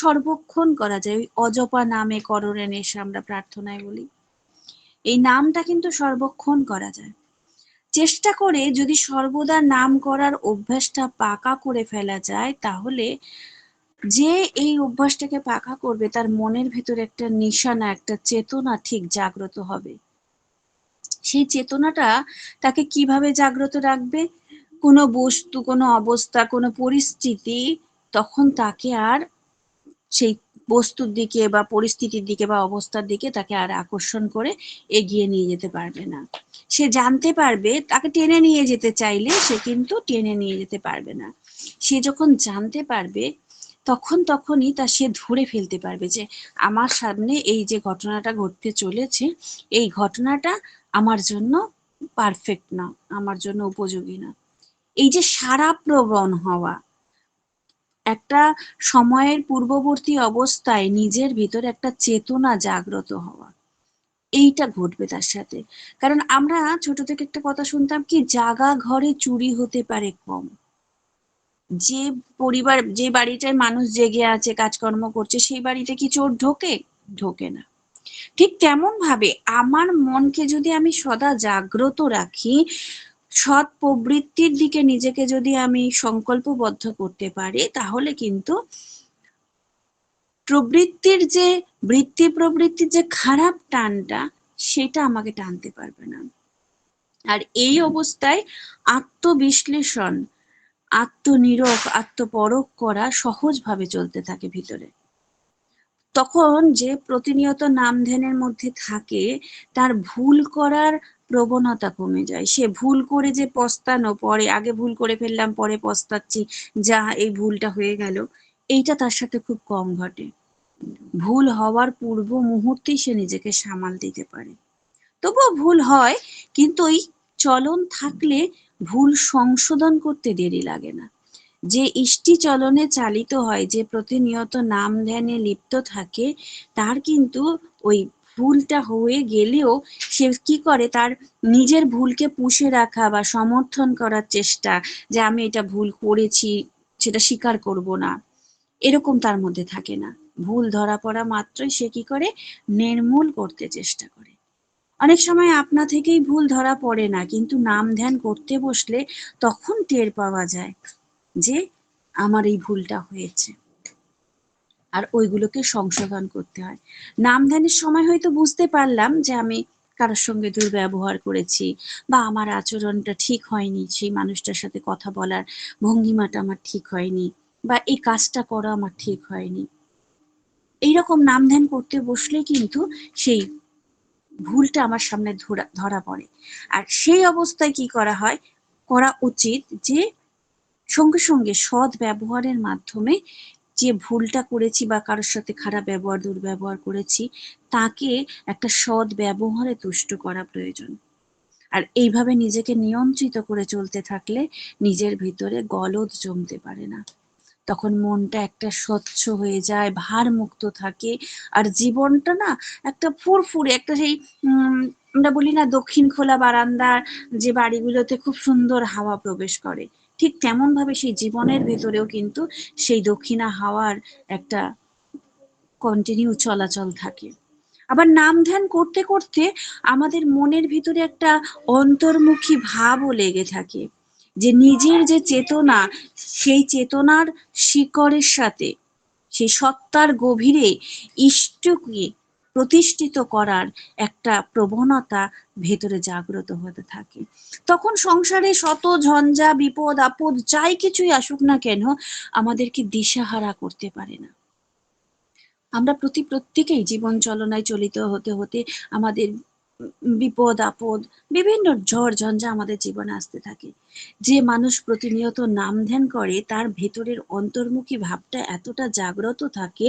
সর্বক্ষণ করা যায়। ওই অজপা নামে করণে নেশা আমরা প্রার্থনায় বলি। এই নামটা কিন্তু সর্বক্ষণ করা যায়। চেষ্টা করে যদি সর্বদা নাম করার অভ্যাসটা পাকা করে ফেলা যায়, তাহলে যে এই অভ্যাসটাকে পাকা করবে, তার মনের ভেতরে একটা নিশানা, একটা চেতনা ঠিক জাগ্রত হবে। সেই চেতনাটা তাকে কীভাবে জাগ্রত রাখবে? কোনো বস্তু, কোনো অবস্থা, কোনো পরিস্থিতি, তখন তাকে আর সেই বস্তুর দিকে বা পরিস্থিতির দিকে বা অবস্থার দিকে তাকে আর আকর্ষণ করে এগিয়ে নিয়ে যেতে পারবে না। সে জানতে পারবে, তাকে টেনে নিয়ে যেতে চাইলে সে কিন্তু টেনে নিয়ে যেতে পারবে না। সে যখন জানতে পারবে, তখন তখনই তা সে ধরে ফেলতে পারবে যে, আমার সামনে এই যে ঘটনাটা ঘটতে চলেছে, এই ঘটনাটা আমার জন্য পারফেক্ট না, আমার জন্য উপযোগী না। এই যে সারা প্রবণ হওয়া একটা সময়ের পূর্ববর্তী অবস্থায় নিজের ভিতরে একটা চেতনা জাগ্রত হওয়া। এইটা ঘটবে তার সাথে। কারণ আমরা ছোট থেকে একটা কথা শুনতাম কি, জাগা ঘরে চুরি হতে পারে কম। যে পরিবার, যে বাড়িটায় মানুষ জেগে আছে, কাজকর্ম করছে, সেই বাড়িতে কি চোর ঢোকে? ঢোকে না। ঠিক তেমন ভাবে আমার মনকে যদি আমি সদা জাগ্রত রাখি সৎ প্রবৃত্তির দিকে নিজেকে যদি আমি সংকল্পবদ্ধ করতে পারি, তাহলে কিন্তু প্রবৃত্তির যে, বৃত্তি প্রবৃত্তির যে খারাপ টানটা, সেটা আমাকে টানতে পারবে না। আর এই অবস্থায় আত্মবিশ্লেষণ আত্মনিরক আত্মপরক করা সহজভাবে চলতে থাকে ভিতরে। তখন যে প্রতিনিয়ত নাম ধ্যানের মধ্যে থাকে, তার ভুল করার প্রবণতা কমে যায়। সে ভুল করে যে পস্তানো, পরে আগে ভুল করে ফেললাম, পরে পস্তাচ্ছি, যা এই ভুলটা হয়ে গেল, এইটা তার সাথে খুব কম ঘটে। ভুল হওয়ার পূর্ব মুহূর্তেই সে নিজেকে সামাল দিতে পারে। তবুও ভুল হয়, কিন্তু ওই চলন থাকলে ভুল সংশোধন করতে দেরি লাগে না। যে ইষ্টি চলনে চালিত হয়, যে প্রতিনিয়ত নাম ধ্যানে লিপ্ত থাকে, তার কিন্তু ওই ভুলটা হয়ে গেলেও সে কি করে? তার নিজের ভুলকে পুষে রাখা বা সমর্থন করার চেষ্টা যে আমি এটা ভুল করেছি, সেটা স্বীকার করব না। এরকম তার মধ্যে থাকে না। ভুল ধরা পড়া মাত্রই সে কি করে? নির্মূল করতে চেষ্টা করে। অনেক সময় আপনা থেকেই ভুল ধরা পড়ে না, কিন্তু নাম ধ্যান করতে বসলে তখন টের পাওয়া যায় যে আমার এই ভুলটা হয়েছে। আর ওইগুলোকে সংশোধন করতে হয়। নাম ধ্যানের সময় হয়তো বুঝতে পারলাম যে আমি কারোর সঙ্গে দুর্ব্যবহার করেছি বা আমার আচরণটা ঠিক হয়নি, সেই মানুষটার সাথে কথা বলার ভঙ্গিমাটা আমার ঠিক হয়নি বা এই কাজটা করা আমার ঠিক হয়নি। এইরকম নাম ধ্যান করতে বসলে কিন্তু সেই ভুলটা আমার সামনে ধরা ধরা পড়ে। আর সেই অবস্থায় কি করা হয়? করা উচিত যে সঙ্গে সঙ্গে সৎ ব্যবহারের মাধ্যমে যে ভুলটা করেছি বা কারোর সাথে খারাপ ব্যবহার, দুর্ব্যবহার করেছি, তাকে একটা সৎ ব্যবহারে তুষ্ট করা প্রয়োজন। আর এইভাবে নিজেকে নিয়ন্ত্রিত করে চলতে থাকলে নিজের ভিতরে গলদ জমতে পারে না। তখন মনটা একটা স্বচ্ছ হয়ে যায় ভার মুক্ত থাকে, আর জীবনটা না একটা ফুরফুরে, একটা সেই আমরা বলি না দক্ষিণ খোলা বারান্দার যে বাড়িগুলোতে খুব সুন্দর হাওয়া প্রবেশ করে। ঠিক তেমন ভাবে সেই জীবনের ভেতরেও কিন্তু সেই দক্ষিণা হাওয়ার একটা কন্টিনিউ চলাচল থাকে। আবার নাম ধ্যান করতে করতে আমাদের মনের ভিতরে একটা অন্তর্মুখী ভাবও লেগে থাকে যে নিজের যে চেতনা, সেই চেতনার শিকড়ের সাথে, সেই সত্তার গভীরে ইষ্টকে প্রতিষ্ঠিত করার একটা প্রবণতা ভেতরে জাগ্রত হতে থাকে। তখন সংসারে শত ঝঞ্ঝা, বিপদ, আপদ যাই কিছুই আসুক না কেন, আমাদেরকে দিশাহারা করতে পারে না। আমরা প্রতি প্রত্যেকেই জীবন চলনায় চলিত হতে হতে আমাদের বিপদ, আপদ, বিভিন্ন ঝড়, ঝঞ্ঝা আমাদের জীবনে আসতে থাকে। যে মানুষ প্রতিনিয়ত নাম ধ্যান করে, তার ভেতরের অন্তর্মুখী ভাবটা এতটা জাগ্রত থাকে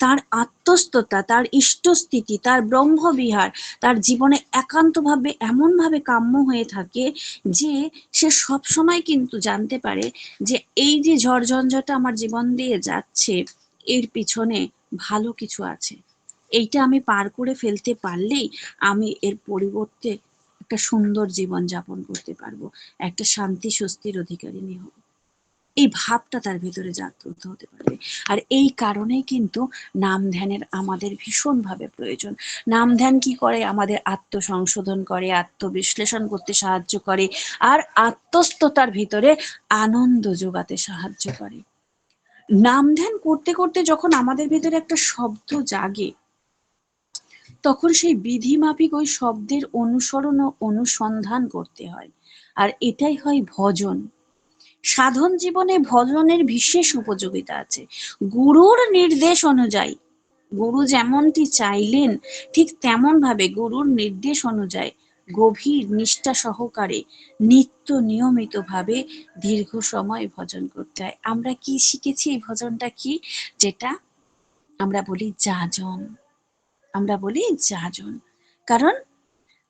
তার আত্মস্থতা, তার ইষ্টস্থিতি, তার ব্রহ্মবিহার, তার জীবনে একান্তভাবে এমনভাবে কাম্য হয়ে থাকে যে সে সব সময় কিন্তু জানতে পারে যে এই যে ঝড় ঝঞ্ঝাটা আমার জীবন দিয়ে যাচ্ছে, এর পিছনে ভালো কিছু আছে। এইটা আমি পার করে ফেলতে পারলেই আমি এর পরিবর্তে একটা সুন্দর জীবন যাপন করতে পারব, একটা শান্তি, স্বস্তির অধিকারিণী হব। এই ভাবটা তার ভেতরে জাগ্রত হতে পারবে। আর এই কারণেই কিন্তু নাম ধ্যানের আমাদের ভীষণভাবে প্রয়োজন। নাম ধ্যান কি করে? আমাদের আত্মসংশোধন করে, আত্মবিশ্লেষণ করতে সাহায্য করে, আর আত্মস্থতার ভিতরে আনন্দ যোগাতে সাহায্য করে। নাম ধ্যান করতে করতে যখন আমাদের ভিতরে একটা শব্দ জাগে, তখন সেই বিধিমাফিক ওই শব্দের অনুসরণ ও অনুসন্ধান করতে হয়। আর এটাই হয় ভজন। সাধন জীবনে ভজনের বিশেষ উপযোগিতা আছে। গুরুর নির্দেশ অনুযায়ী, গুরু যেমনটি চাইলেন, ঠিক তেমন ভাবে গুরুর নির্দেশ অনুযায়ী গভীর নিষ্ঠা সহকারে নিত্য নিয়মিত ভাবে দীর্ঘ সময় ভজন করতে হয়। আমরা কি শিখেছি এই ভজনটা কি? যেটা আমরা বলি যাজন। আমরা বলি যাজন। কারণ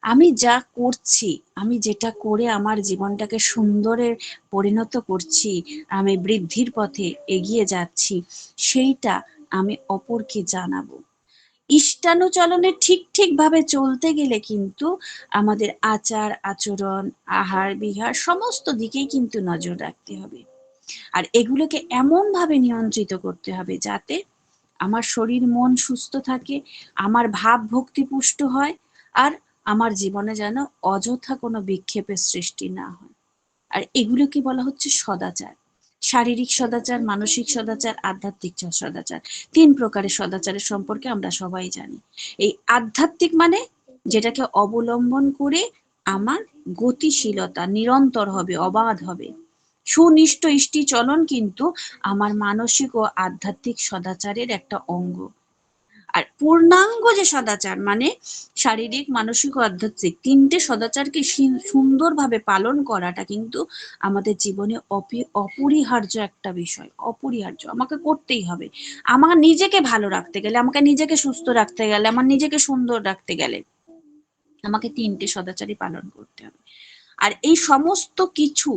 আমি যা করছি, আমি যেটা করে আমার জীবনটাকে সুন্দরে পরিণত করছি, আমি বৃদ্ধির পথে এগিয়ে যাচ্ছি, সেইটা আমি অপরকে জানাব। ইষ্টানুচলনে ঠিক ঠিক ভাবে চলতে গেলে কিন্তু আমাদের আচার, আচরণ, আহার, বিহার সমস্ত দিকেই কিন্তু নজর রাখতে হবে। আর এগুলোকে এমন ভাবে নিয়ন্ত্রিত করতে হবে যাতে আমার শরীর, মন সুস্থ থাকে, আমার ভাব ভক্তি পুষ্ট হয়, আর আমার জীবনে যেন অযথা কোনো বিক্ষেপের সৃষ্টি না হয়। আর এগুলোকে বলা হচ্ছে সদাচার। শারীরিক সদাচার, মানসিক সদাচার, আধ্যাত্মিক সদাচার। তিন প্রকারের সদাচারের সম্পর্কে আমরা সবাই জানি। এই আধ্যাত্মিক মানে যেটাকে অবলম্বন করে আমার গতিশীলতা নিরন্তর হবে, অবাধ হবে। সুনিষ্ঠ ইষ্টি চলন কিন্তু আমার মানসিক ও আধ্যাত্মিক সদাচারের একটা অঙ্গ। আর পূর্ণাঙ্গ যে সদাচার মানে শারীরিক, মানসিক ও আধ্যাত্মিক, তিনটে সদাচারকে সুন্দরভাবে পালন করাটা কিন্তু আমাদের জীবনে অপরিহার্য একটা বিষয়, অপরিহার্য। আমাকে করতেই হবে। আমার নিজেকে ভালো রাখতে গেলে, আমাকে নিজেকে সুস্থ রাখতে গেলে, আমার নিজেকে সুন্দর রাখতে গেলে আমাকে তিনটে সদাচারই পালন করতে হবে। আর এই সমস্ত কিছু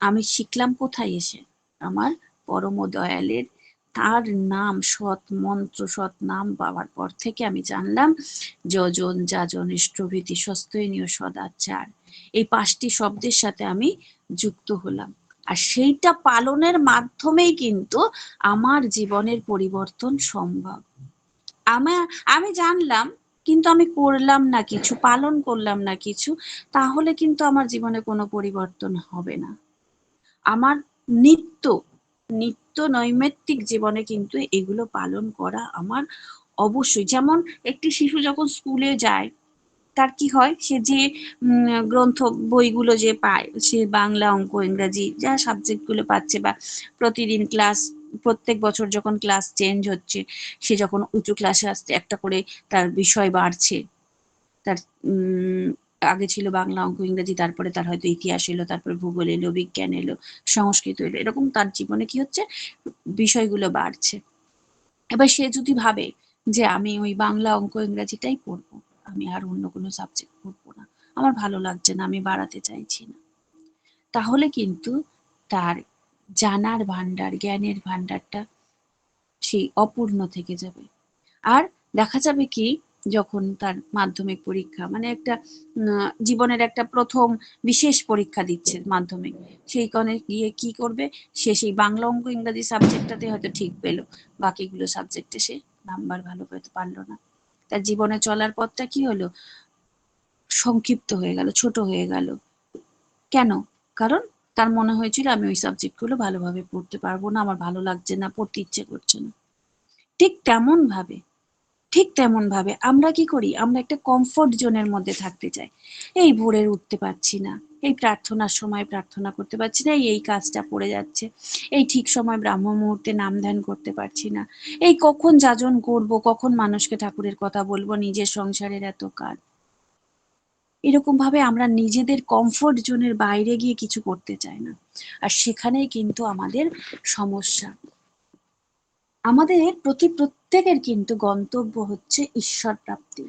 আমি শিখলাম কোথায় এসে? আমার পরম দয়ালের তার নাম সৎ মন্ত্র, সৎ নাম পাওয়ার পর থেকে আমি জানলাম, যজন যাজন ইষ্টভীতি সস্তনীয় সদাচার। এই পাঁচটি শব্দের সাথে আমি যুক্ত হলাম। আর সেইটা পালনের মাধ্যমেই কিন্তু আমার জীবনের পরিবর্তন সম্ভব। আমার আমি জানলাম, কিন্তু আমি করলাম না কিছু, পালন করলাম না কিছু, তাহলে কিন্তু আমার জীবনে কোনো পরিবর্তন হবে না। আমার নিত্য নিত্য নৈমিত্তিক জীবনে কিন্তু এগুলো পালন করা আমার অবশ্যই। যেমন একটি শিশু যখন স্কুলে যায়, তার কি হয়? সে যে গ্রন্থ বইগুলো যে পায়, সে বাংলা অঙ্ক, ইংরাজি, যা সাবজেক্টগুলো পাচ্ছে বা প্রতিদিন ক্লাস, প্রত্যেক বছর যখন ক্লাস চেঞ্জ হচ্ছে, সে যখন উঁচু ক্লাসে আসছে, একটা করে তার বিষয় বাড়ছে, তার আগে ছিল বাংলা অঙ্ক, ইংরেজি, তারপরে তার হয়তো ইতিহাস এলো, তারপরে ভূগোল এলো, বিজ্ঞান এলো, সংস্কৃত এলো, এরকম তার জীবনে কি হচ্ছে? বিষয়গুলো বাড়ছে। এবার সে যদি ভাবে যে আমি ওই বাংলা অঙ্ক, ইংরেজিটাই পড়ব, আমি আর অন্য কোনো সাবজেক্ট পড়ব না, আমার ভালো লাগছে না, আমি বাড়াতে চাইছি না, তাহলে কিন্তু তার জানার ভান্ডার জ্ঞানের ভান্ডারটা সেই অপূর্ণ থেকে যাবে। আর দেখা যাবে কি যখন তার মাধ্যমিক পরীক্ষা মানে একটা জীবনের একটা প্রথম বিশেষ পরীক্ষা দিচ্ছে মাধ্যমিক। সেই গিয়ে কি করবে? সে সেই বাংলা অঙ্ক ইংরাজি সাবজেক্টটাতে হয়তো ঠিক পেল। বাকিগুলো সাবজেক্টে সে নাম্বার ভালো পেতে পারল না। তার জীবনে চলার পথটা কি হলো? সংক্ষিপ্ত হয়ে গেল, ছোট হয়ে গেল। কেন? কারণ তার মনে হয়েছিল, আমি ওই সাবজেক্টগুলো ভালোভাবে পড়তে পারব না, আমার ভালো লাগছে না, পড়তে ইচ্ছে করছে না। ঠিক তেমন ভাবে ঠিক তেমন ভাবে। আমরা কি করি? আমরা একটা কমফোর্ট জোনের মধ্যে থাকতে চাই। এই ভোরের উঠতে পারছি না। এই প্রার্থনার সময় প্রার্থনা করতে পারছি না। এই কাজটা পড়ে যাচ্ছে। এই ঠিক সময় ব্রাহ্ম মুহূর্তে নাম ধ্যান করতে পারছি না। এই কখন যাজন করব? কখন মানুষকে ঠাকুরের কথা বলব? নিজের সংসারের এত কাজ। এরকম ভাবে আমরা নিজেদের কমফোর্ট জোনের বাইরে গিয়ে কিছু করতে চাই না। আর সেখানেই কিন্তু আমাদের সমস্যা। আমাদের প্রতি প্রত্যেকের কিন্তু গন্তব্য হচ্ছে ঈশ্বর প্রাপ্তি।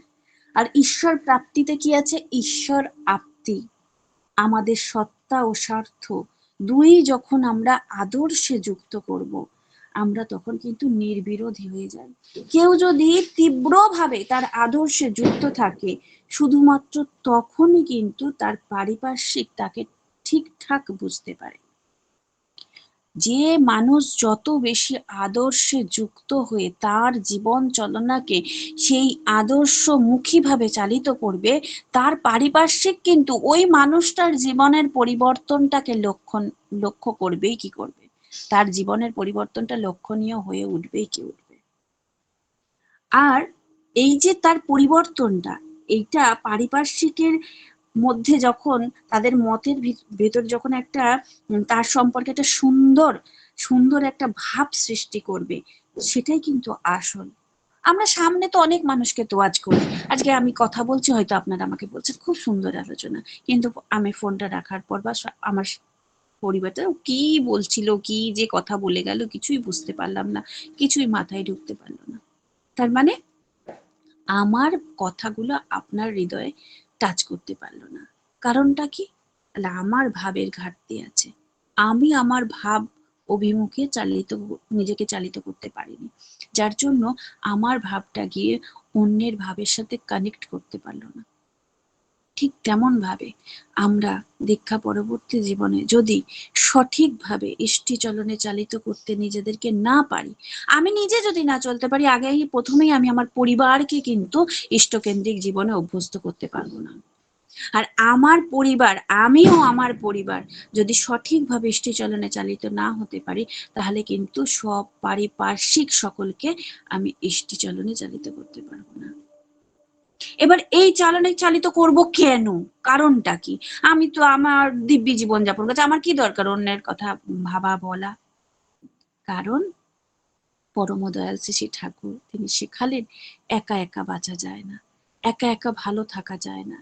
আর ঈশ্বর প্রাপ্তিতে কি আছে? ঈশ্বর আপ্তি। আমাদের সত্তা ও স্বার্থ দুই যখন আমরা আদর্শে যুক্ত করব, আমরা তখন কিন্তু নির্বিরোধী হয়ে যাই। কেউ যদি তীব্রভাবে তার আদর্শে যুক্ত থাকে, শুধুমাত্র তখনই কিন্তু তার পারিপার্শ্বিক তাকে ঠিকঠাক বুঝতে পারে। যে মানুষ যত বেশি আদর্শে যুক্ত হয়ে তার জীবন চলনাকে সেই আদর্শমুখী ভাবে চালিত করবে, তার পারিপার্শ্বিক কিন্তু ওই মানুষটার জীবনের পরিবর্তনটাকে লক্ষ্য লক্ষ্য করবেই কি করবে? তার জীবনের পরিবর্তনটা লক্ষণীয় হয়ে উঠবেই কি উঠবে? আর এই যে তার পরিবর্তনটা, এইটা পারিপার্শ্বিকের মধ্যে যখন, তাদের মতের ভিত- ভেতর যখন একটা তার সম্পর্কে একটা সুন্দর সুন্দর একটা ভাব সৃষ্টি করবে, সেটাই কিন্তু আসল। আমরা সামনে তো অনেক মানুষকে তোয়াজ করি। আজকে আমি কথা বলছি, হয়তো আপনারা আমাকে বলছেন, খুব সুন্দর আলোচনা। কিন্তু আমি ফোনটা রাখার পর বা আমার পরিবারটা কি বলছিল, কি যে কথা বলে গেল, কিছুই বুঝতে পারলাম না, কিছুই মাথায় ঢুকতে পারল না। তার মানে আমার কথাগুলো আপনার হৃদয়ে টাচ করতে পারল না। কারণটা কি? তাহলে আমার ভাবের ঘাটতি আছে। আমি আমার ভাব অভিমুখে চালিত নিজেকে চালিত করতে পারিনি। যার জন্য আমার ভাবটা গিয়ে অন্যের ভাবের সাথে কানেক্ট করতে পারল না। ঠিক তেমন ভাবে আমরা দীক্ষা পরবর্তী জীবনে যদি সঠিকভাবে ইষ্টি চলনে চালিত করতে নিজেদেরকে না পারি, আমি নিজে যদি না চলতে পারি, আগে প্রথমেই আমি আমার পরিবারকে কিন্তু ইষ্টকেন্দ্রিক জীবনে অভ্যস্ত করতে পারব না। আর আমার পরিবার, আমিও আমার পরিবার যদি সঠিকভাবে ইষ্টি চলনে চালিত না হতে পারি, তাহলে কিন্তু সব পারিপার্শ্বিক সকলকে আমি ইষ্টি চলনে চালিত করতে পারব না। এবার এই চালনে চালিত করব কেন? কারণটা কি? আমি তো আমার দিব্যি জীবন যাপন করছি। আমার কি দরকার অন্যের কথা ভাবা বলা? কারণ পরমদয়াল শ্রী ঠাকুর, তিনি শেখালেন, একা একা বাঁচা যায় না, একা একা ভালো থাকা যায় না।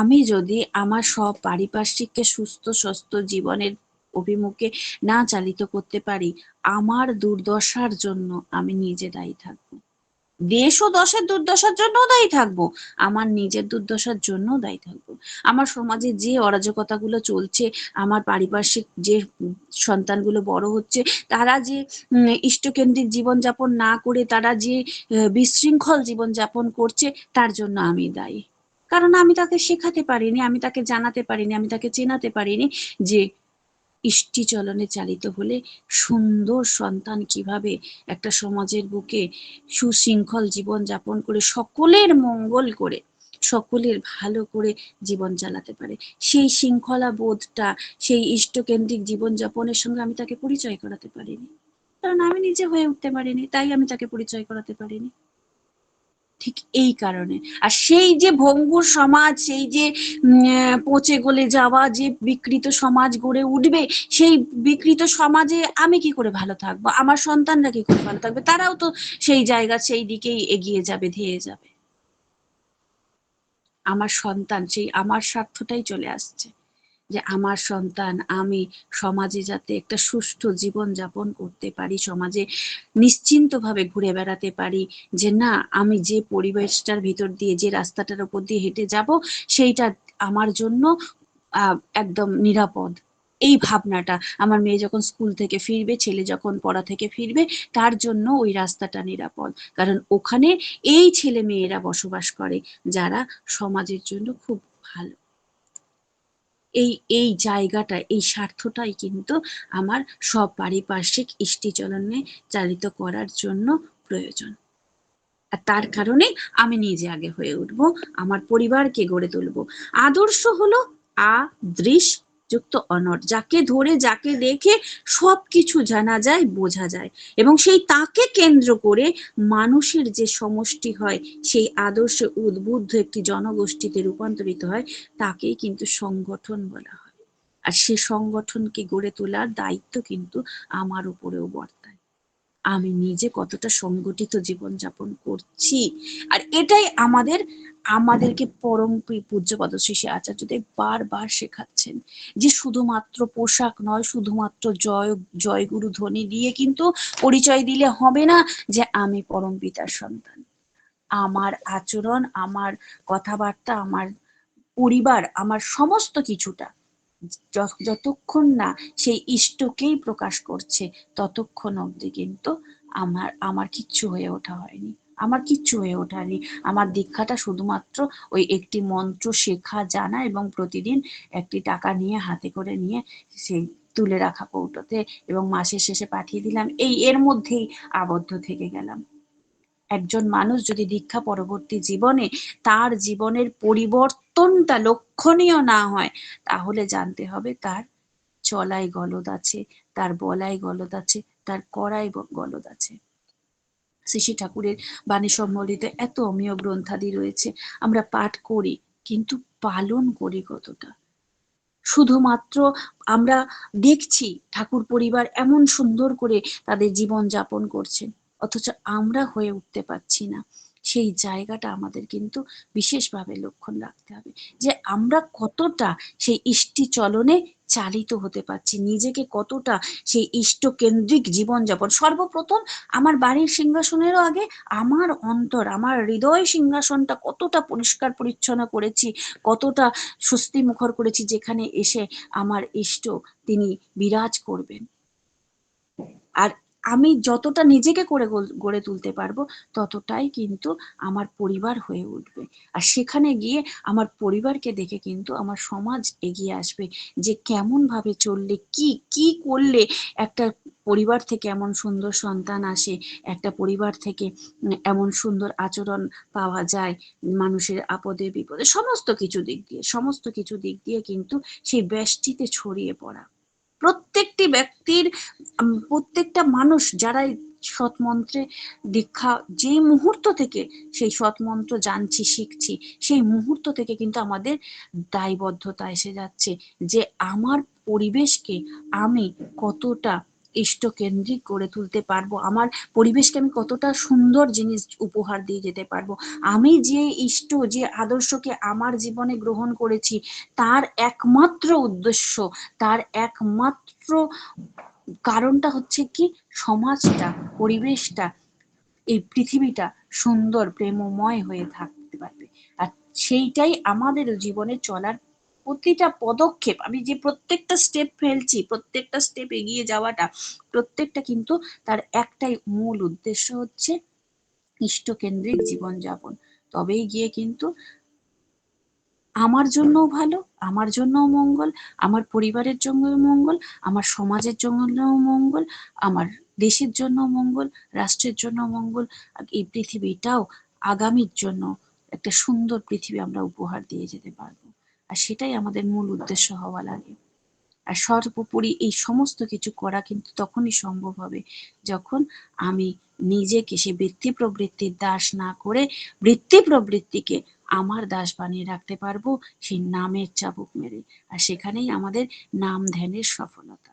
আমি যদি আমার সব পারিপার্শ্বিককে সুস্থ সুস্থ জীবনের অভিমুখে না চালিত করতে পারি, আমার দুর্দশার জন্য আমি নিজে দায়ী থাকব। দেশ ও দশের দুর্দশার জন্য দায়ী থাকব। আমার নিজের দুর্দশার জন্য দায়ী থাকব। আমার সমাজে যে অরাজকতাগুলো চলছে, আমার পারিপার্শ্বিক যে সন্তানগুলো বড় হচ্ছে, তারা যে ইষ্টকেন্দ্রিক জীবনযাপন না করে তারা যে বিশৃঙ্খল জীবনযাপন করছে, তার জন্য আমি দায়ী। কারণ আমি তাকে শেখাতে পারিনি, আমি তাকে জানাতে পারিনি, আমি তাকে চেনাতে পারিনি যে ইষ্টি চলনে চালিত হলে সুন্দর সন্তান কীভাবে একটা সমাজের বুকে সুশৃঙ্খল জীবন যাপন করে সকলের মঙ্গল করে, সকলের ভালো করে জীবন চালাতে পারে। সেই শৃঙ্খলা বোধটা, সেই ইষ্টকেন্দ্রিক জীবন যাপনের সঙ্গে আমি তাকে পরিচয় করাতে পারিনি। কারণ আমি নিজে হয়ে উঠতে পারিনি, তাই আমি তাকে পরিচয় করাতে পারিনি। ঠিক এই কারণে। আর সেই যে ভঙ্গুর সমাজ, সেই যে পচে গলে যাওয়া যে বিকৃত সমাজ গড়ে উঠবে, সেই বিকৃত সমাজে আমি কি করে ভালো থাকব? আমার সন্তানরা কি করে ভালো থাকবে? তারাও তো সেই জায়গা, সেই দিকেই এগিয়ে যাবে, ধেয়ে যাবে। আমার সন্তান, সেই, আমার স্বার্থটাই চলে আসছে। যে আমার সন্তান, আমি সমাজে যাতে একটা সুষ্ঠু জীবন যাপন করতে পারি, সমাজে নিশ্চিন্তভাবে ঘুরে বেড়াতে পারি, যে না, আমি যে পরিবেশটার ভিতর দিয়ে, যে রাস্তাটার উপর দিয়ে হেঁটে যাব, সেইটা আমার জন্য একদম নিরাপদ। এই ভাবনাটা, আমার মেয়ে যখন স্কুল থেকে ফিরবে, ছেলে যখন পড়া থেকে ফিরবে, তার জন্য ওই রাস্তাটা নিরাপদ। কারণ ওখানে এই ছেলে মেয়েরা বসবাস করে, যারা সমাজের জন্য খুব ভালো। এই এই জায়গাটা, এই স্বার্থটাই কিন্তু আমার সব পারিপার্শ্বিক ইষ্টিচলনে চালিত করার জন্য প্রয়োজন। আর তার কারণে আমি নিজে আগে হয়ে উঠবো, আমার পরিবারকে গড়ে তুলবো। আদর্শ হলো আদৃশ যুক্ত অনর, যাকে ধরে, যাকে দেখে সবকিছু জানা যায়, বোঝা যায়। এবং সেই তাকে কেন্দ্র করে মানুষের যে সমষ্টি হয়, সেই আদর্শে উদ্বুদ্ধ একটি জনগোষ্ঠীতে রূপান্তরিত হয়, তাকেই কিন্তু সংগঠন বলা হয়। আর সে সংগঠনকে গড়ে তোলার দায়িত্ব কিন্তু আমার উপরেও বর্তায় আমি নিজে কতটা সংগঠিত জীবনযাপন করছি। আর এটাই আমাদের, আমাদেরকে পরম পি- পূজ্য পদশ্রী শ্রী আচার্যদেব বারবার শেখাচ্ছেন যে শুধুমাত্র পোশাক নয়, শুধুমাত্র জয়, জয়গুরু ধ্বনি দিয়ে কিন্তু পরিচয় দিলে হবে না যে আমি পরম পিতার সন্তান। আমার আচরণ, আমার কথাবার্তা, আমার পরিবার, আমার সমস্ত কিছুটা যতক্ষণ না সেই ইষ্টকেই প্রকাশ করছে, ততক্ষণ অবধি কিন্তু আমার আমার কিচ্ছু হয়ে ওঠা হয়নি। আমার কিচ্ছু হয়ে ওঠানি আমার দীক্ষাটা শুধুমাত্র ওই একটি মন্ত্র শেখা, জানা এবং প্রতিদিন একটি টাকা নিয়ে, হাতে করে নিয়ে সেই তুলে রাখা কৌটোতে এবং মাসের শেষে পাঠিয়ে দিলাম। এই এর মধ্যেই আবদ্ধ থেকে গেলাম। একজন মানুষ যদি দীক্ষা পরবর্তী জীবনে তার জীবনের পরিবর্তনটা লক্ষণীয় না হয়, তাহলে জানতে হবে তার চলাই গলদ আছে, তার বলাই গলদ আছে, তার করাই গলদ আছে। শ্রী ঠাকুরের বাণী সম্বলিত এত অমীয় গ্রন্থাদি রয়েছে, আমরা পাঠ করি কিন্তু পালন করি কতটা? শুধুমাত্র আমরা দেখছি ঠাকুর পরিবার এমন সুন্দর করে তাদের জীবন যাপন করছেন। অথচ আমরা হয়ে উঠতে পারছি না। সেই জায়গাটা আমাদের কিন্তু বিশেষভাবে লক্ষণ রাখতে হবে যে আমরা কতটা সেই ইষ্টি চলনে চালিত হতে পারছি। নিজেকে কতটা সেই ইষ্ট কেন্দ্রিক জীবনযাপন, সর্বপ্রথম আমার বাড়ির সিংহাসনেরও আগে আমার অন্তর, আমার হৃদয় সিংহাসনটা কতটা পরিষ্কার পরিচ্ছন্ন করেছি, কতটা স্বস্তি মুখর করেছি যেখানে এসে আমার ইষ্ট তিনি বিরাজ করবেন। আর আমি যতটা নিজেকে করে গড়ে তুলতে পারব, ততটাই কিন্তু আমার পরিবার হয়ে উঠবে। আর সেখানে গিয়ে আমার পরিবারকে দেখে কিন্তু আমার সমাজ এগিয়ে আসবে যে কেমন ভাবে চললে, কি কি করলে একটা পরিবার থেকে এমন সুন্দর সন্তান আসে, একটা পরিবার থেকে এমন সুন্দর আচরণ পাওয়া যায়, মানুষের আপদে বিপদে, সমস্ত কিছু দিক দিয়ে, সমস্ত কিছু দিক দিয়ে কিন্তু সেই ব্যষ্টিতে ছড়িয়ে পড়া। প্রত্যেকটি ব্যক্তির প্রত্যেকটা মানুষ যারা এই সৎ মন্ত্রে দীক্ষা, যে মুহূর্ত থেকে সেই সৎ মন্ত্র জানছি, শিখছি, সেই মুহূর্ত থেকে কিন্তু আমাদের দায়বদ্ধতা এসে যাচ্ছে যে আমার পরিবেশকে আমি কতটা ইষ্টকেন্দ্রিক করে তুলতে পারব। আমার পরিবেশকে আমি কতটা সুন্দর জিনিস উপহার দিয়ে যেতে পারব। আমি যে ইষ্ট, যে আদর্শকে আমার জীবনে গ্রহণ করেছি, তার একমাত্র উদ্দেশ্য, তার একমাত্র কারণটা হচ্ছে কি? সমাজটা, পরিবেশটা, এই পৃথিবীটা সুন্দর, প্রেমময় হয়ে থাকতে পারবে। আর সেইটাই আমাদের জীবনে চলার প্রতিটা পদক্ষেপ, আমি যে প্রত্যেকটা স্টেপ ফেলছি, প্রত্যেকটা স্টেপ এগিয়ে যাওয়াটা, প্রত্যেকটা কিন্তু তার একটাই মূল উদ্দেশ্য হচ্ছে ইষ্টকেন্দ্রিক জীবনযাপন। তবেই গিয়ে কিন্তু আমার জন্যও ভালো, আমার জন্যও মঙ্গল, আমার পরিবারের জন্য মঙ্গল, আমার সমাজের জন্য মঙ্গল, আমার দেশের জন্য মঙ্গল, রাষ্ট্রের জন্য মঙ্গল এই পৃথিবীটাও আগামীর জন্য একটা সুন্দর পৃথিবী আমরা উপহার দিয়ে যেতে পারব। আর সেটাই আমাদের মূল উদ্দেশ্য হওয়া লাগে। আর সর্বোপরি এই সমস্ত কিছু করা কিন্তু তখনই সম্ভব হবে যখন আমি নিজেকে সে বৃত্তি প্রবৃত্তির দাস না করে বৃত্তি প্রবৃত্তিকে আমার দাস বানিয়ে রাখতে পারব সেই নামের চাবুক মেরে। আর সেখানেই আমাদের নাম ধ্যানের সফলতা।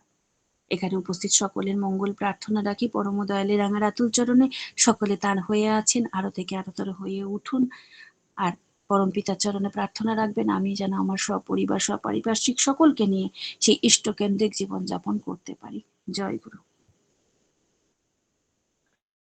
এখানে উপস্থিত সকলের মঙ্গল প্রার্থনা রাখি। পরম দয়ালে রাঙা রাতুল চরণে সকলে তার হয়ে আছেন। আরও থেকে আরোতর হয়ে উঠুন। আর পরম পিতার চরণে প্রার্থনা রাখবেন, আমি যেন আমার সপরিবার সপারিপার্শ্বিক সকলকে নিয়ে সেই ইষ্ট ইষ্টকেন্দ্রিক জীবনযাপন করতে পারি। জয় গুরু।